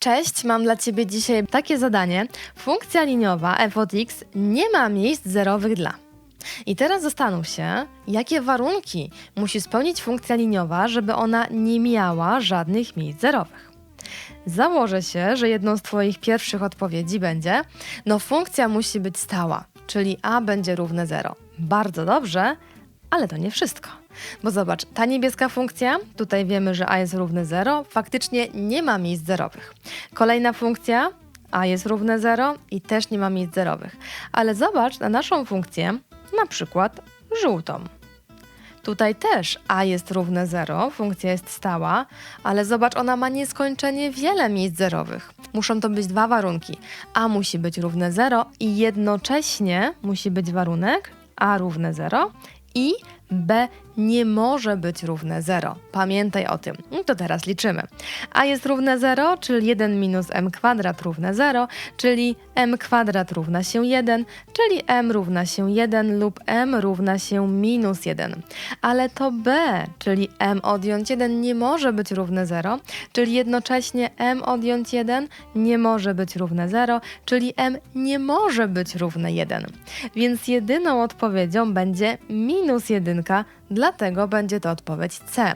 Cześć, mam dla Ciebie dzisiaj takie zadanie. Funkcja liniowa f od x nie ma miejsc zerowych dla. I teraz zastanów się, jakie warunki musi spełnić funkcja liniowa, żeby ona nie miała żadnych miejsc zerowych. Założę się, że jedną z Twoich pierwszych odpowiedzi będzie: No, funkcja musi być stała, czyli a będzie równe 0. Bardzo dobrze, ale to nie wszystko. Bo zobacz, ta niebieska funkcja, tutaj wiemy, że a jest równe 0, faktycznie nie ma miejsc zerowych. Kolejna funkcja, a jest równe 0 i też nie ma miejsc zerowych. Ale zobacz na naszą funkcję, na przykład żółtą. Tutaj też a jest równe 0, funkcja jest stała, ale zobacz, ona ma nieskończenie wiele miejsc zerowych. Muszą to być dwa warunki. a musi być równe 0 i jednocześnie musi być warunek a równe 0 i b nie może być równe 0. Pamiętaj o tym. No to teraz liczymy. a jest równe 0, czyli 1 minus m kwadrat równe 0, czyli m kwadrat równa się 1, czyli m równa się 1 lub m równa się minus 1. Ale to b, czyli m odjąć 1 nie może być równe 0, czyli jednocześnie m odjąć 1 nie może być równe 0, czyli m nie może być równe 1. Więc jedyną odpowiedzią będzie minus 1, dlatego będzie to odpowiedź C.